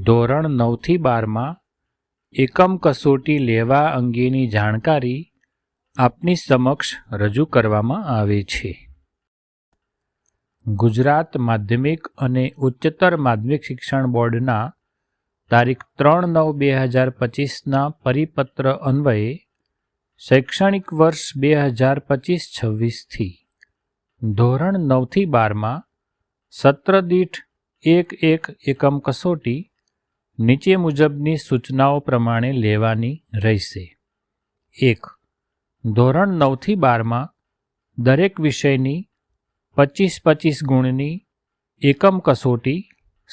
ધોરણ નવથી બારમાં એકમ કસોટી લેવા અંગેની જાણકારી આપની સમક્ષ રજૂ કરવામાં આવે છે. ગુજરાત માધ્યમિક અને ઉચ્ચતર માધ્યમિક શિક્ષણ બોર્ડના તારીખ ત્રણ નવ બે હજાર પચીસના પરિપત્ર અન્વયે શૈક્ષણિક વર્ષ બે હજાર પચીસ છવ્વીસથી ધોરણ નવથી બારમાં સત્ર દીઠ એક એક એકમ કસોટી નીચે મુજબની સૂચનાઓ પ્રમાણે લેવાની રહેશે. એક. ધોરણ નવથી બારમાં દરેક વિષયની પચીસ પચીસ ગુણની એકમ કસોટી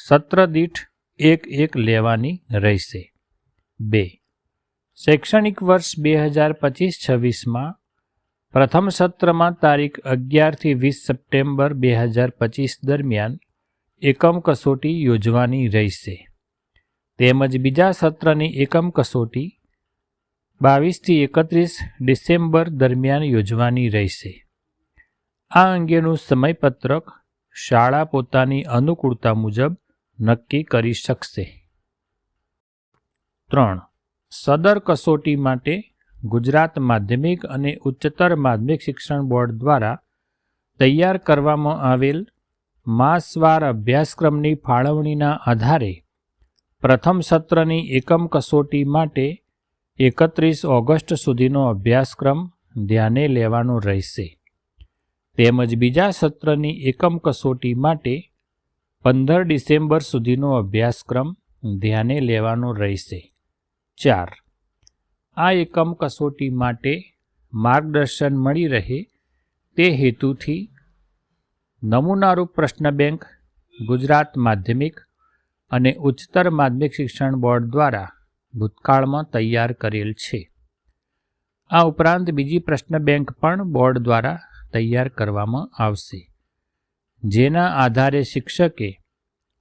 સત્ર દીઠ એક એક લેવાની રહેશે. બે. શૈક્ષણિક વર્ષ બે હજાર પચીસ છવ્વીસમાં પ્રથમ સત્રમાં તારીખ અગિયારથી વીસ સપ્ટેમ્બર બે હજાર પચીસ દરમિયાન એકમ કસોટી યોજવાની રહેશે. તેમજ બીજા સત્રની એકમ કસોટી બાવીસથી એકત્રીસ ડિસેમ્બર દરમિયાન યોજવાની રહેશે. આ અંગેનું સમયપત્રક શાળા પોતાની અનુકૂળતા મુજબ નક્કી કરી શકશે. ત્રણ. સદર કસોટી માટે ગુજરાત માધ્યમિક અને ઉચ્ચતર માધ્યમિક શિક્ષણ બોર્ડ દ્વારા તૈયાર કરવામાં આવેલ માસવાર અભ્યાસક્રમની ફાળવણીના આધારે પ્રથમ સત્રની એકમ કસોટી માટે એકત્રીસ ઓગસ્ટ સુધીનો અભ્યાસક્રમ ધ્યાને લેવાનો રહેશે. તેમજ બીજા સત્રની એકમ કસોટી માટે પંદર ડિસેમ્બર સુધીનો અભ્યાસક્રમ ધ્યાને લેવાનો રહેશે. ચાર. આ એકમ કસોટી માટે માર્ગદર્શન મળી રહે તે હેતુથી નમૂનારૂપ પ્રશ્ન બેંક, ગુજરાત માધ્યમિક અને ઉચ્ચતર માધ્યમિક શિક્ષણ બોર્ડ દ્વારા ભૂતકાળમાં તૈયાર કરેલ છે. આ ઉપરાંત બીજી પ્રશ્ન બેંક પણ બોર્ડ દ્વારા તૈયાર કરવામાં આવશે. જેના આધારે શિક્ષકે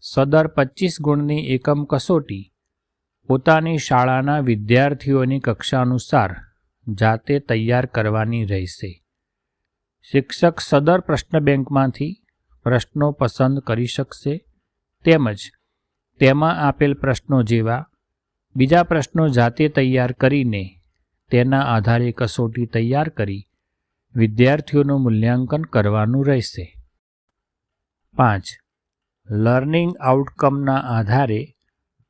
સદર પચીસ ગુણની એકમ કસોટી પોતાની શાળાના વિદ્યાર્થીઓની કક્ષા અનુસાર જાતે તૈયાર કરવાની રહેશે. શિક્ષક સદર પ્રશ્ન બેંકમાંથી પ્રશ્નો પસંદ કરી શકશે તેમજ તેમાં આપેલ પ્રશ્નો જેવા બીજા પ્રશ્નો જાતે તૈયાર કરીને તેના આધારે કસોટી તૈયાર કરી વિદ્યાર્થીઓનું મૂલ્યાંકન કરવાનું રહેશે. પાંચ. લર્નિંગ આઉટકમના આધારે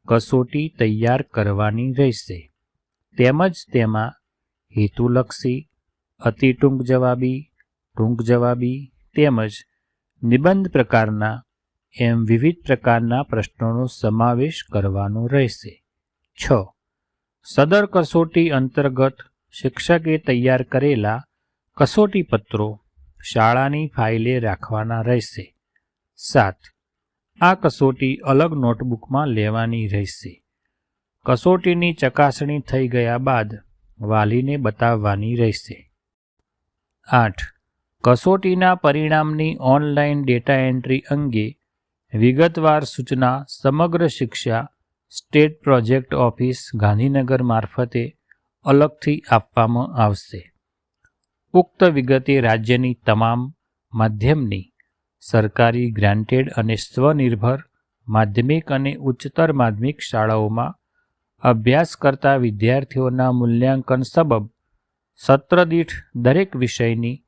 કસોટી તૈયાર કરવાની રહેશે. તેમજ તેમાં હેતુલક્ષી અતિ ટૂંક જવાબી ટૂંક જવાબી તેમજ નિબંધ પ્રકારના એમ વિવિધ પ્રકારના પ્રશ્નોનો સમાવેશ કરવાનો રહેશે. છ. સદર કસોટી અંતર્ગત શિક્ષકે તૈયાર કરેલા કસોટી પત્રો શાળાની ફાઇલે રાખવાના રહેશે. સાત. આ કસોટી અલગ નોટબુકમાં લેવાની રહેશે. કસોટીની ચકાસણી થઈ ગયા બાદ વાલીને બતાવવાની રહેશે. આઠ. કસોટીના પરિણામની ઓનલાઈન ડેટા એન્ટ્રી અંગે વિગતવાર સૂચના સમગ્ર શિક્ષા સ્ટેટ પ્રોજેક્ટ ઓફિસ ગાંધીનગર મારફતે અલગથી આપવામાં આવશે. ઉક્ત વિગતે રાજ્યની તમામ માધ્યમની સરકારી ગ્રાન્ટેડ અને સ્વનિર્ભર માધ્યમિક અને ઉચ્ચતર માધ્યમિક શાળાઓમાં અભ્યાસ કરતા વિદ્યાર્થીઓના મૂલ્યાંકન સબબ સત્ર દીઠ દરેક વિષયની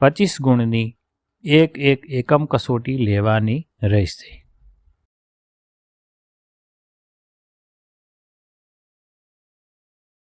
પચીસ ગુણની એક એક એકમ કસોટી લેવાની રહેશે.